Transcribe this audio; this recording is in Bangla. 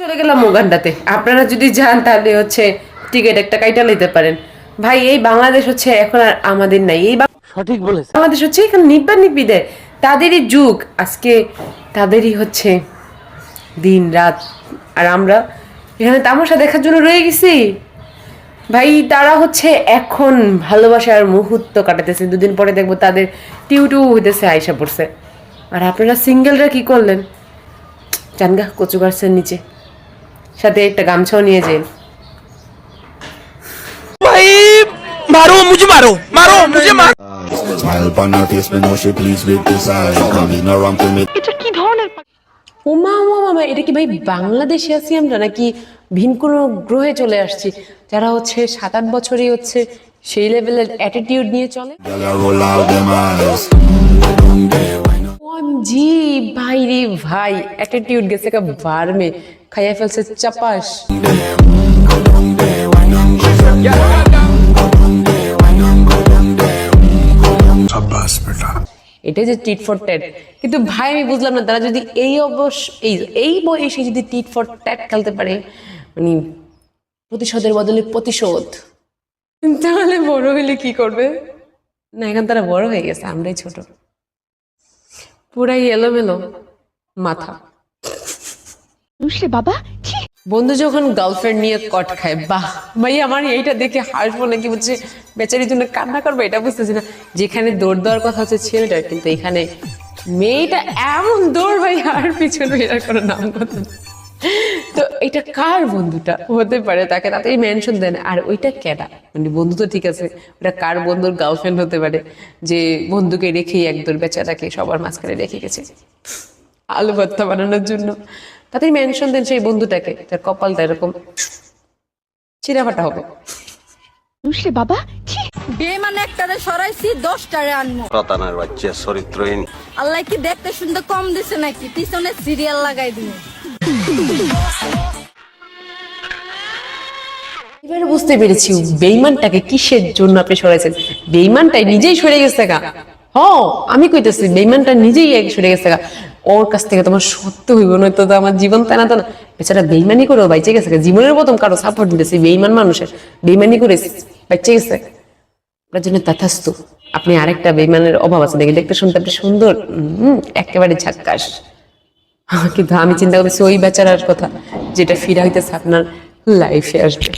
চলে গেলাম ওগান্ডাতে আপনারা যদি যান তাহলে হচ্ছে টিকিট একটা কাইটা নিতে পারেন। ভাই এই বাংলাদেশ হচ্ছে এখন আর আমাদের নাই। এই সঠিক বলেছে বাংলাদেশ হচ্ছে এখন নিব্বা নিব্বিদের তাদেরই যুগ। আজকে তাদেরই হচ্ছে দিন রাত আর আমরা এখানে তামাশা দেখার জন্য রয়ে গেছি। ভাই তারা হচ্ছে এখন ভালোবাসার মুহূর্ত কাটাতেছে দুদিন পরে দেখব তাদের টিউ টিউ হইতেছে আয়সা পড়ছে। আর আপনারা সিঙ্গেলরা কি করলেন? চানগা কচু গাছের নিচে। সাথে একটা গামছাও নিয়ে যেন ভাই মারো মুঝে মারো মারো মুঝে মারো। Pleased with this eye. Coming around to me. ওমা ওমা মামা এটা কি ভাই বাংলাদেশে আছি আমরা নাকি ভিন কোনো গ্রহে চলে আসছি? যারা হচ্ছে সাত আট বছরই হচ্ছে সেই লেভেলের অ্যাটিটিউড নিয়ে চলে. জি ভাই রে ভাই অ্যাটিটিউড গেছে কা বারমে। খাইয়া ফেলছে চাপাস। এটাই যে টিট ফর ট্যাট কিন্তু ভাই আমি বুঝলাম না তারা যদি এই অবশ্য এই এই বয়সে যদি টিট ফর ট্যাট খেলতে পারে মানে প্রতিশোধের বদলে প্রতিশোধ। তাহলে বড় হইলে কি করবে? না এখন তারা বড় হয়ে গেছে আমরাই ছোট। পুরাই এলোমেলো মাথা। বুঝলে বাবা? বন্ধু যখন গার্লফ্রেন্ড নিয়ে কট খায়, বাহ, ভাই, আমার এইটা দেখে হাসবো নাকি বলছে, বেচারির জন্য কান্না করব, এটা বুঝতেছি না। যেখানে দৌড় দেওয়ার কথা হচ্ছে ছেলেটার, কিন্তু এখানে মেয়েটা এমন দৌড়, ভাই, আর পিছনে এর কোনো নাম কথা তো এটা কার বন্ধুটা? হতে পারে তাকে তাতেই মেনশন দেন, আর ওইটা কেডা? মানে বন্ধু তো ঠিক আছে, ওটা কার বন্ধুর গার্লফ্রেন্ড হতে পারে, যে বন্ধুকে রেখেই একদম বেচারাকে সবার মাঝখানে রেখে গেছে। আলু ভর্তা বানানোর জন্য। তাতেই মেনশন দেন সেই বন্ধুটাকে তার কপালটা এরকম চিরাফাটা হবে। বুঝলে বাবা ছি। বেমান একটারে সরাইছি দশটারে শতানার বাচ্চা চরিত্রহীন। আল্লাহ কি দেখতে শুনতে কম দিছে নাকি? পিছনে সিরিয়াল লাগাই দিব এবারে বুঝতে পেরেছি বেইমানটাকে কিসের জন্য আপনি সরাইছেন? বেইমানটাই নিজেই সরে গেছে গা। হ আমি কইতেছি বেইমানটা নিজেই সরে গেছে গা। ওর কাছ থেকে তোমার সত্য হইব, নয়তো তো আমার জীবন তো না বেচারা বেইমানি করেও বাইচে গেছে জীবনের প্রথম কারও সাপোর্ট দিতেছে বেইমান মানুষের। বেইমানি করে বাইচে গেছে। ওটার জন্য তথাস্তু। আপনি আরেকটা বেইমানের অভাব আছে। দেখে, দেখতে শুনতে আপনি সুন্দর। একেবারে ঝাক্কাস কিন্তু আমি চিন্তা করতেছি, ওই বেচারার কথা যেটা ফিরা হইতেছে আপনার লাইফে আসবে।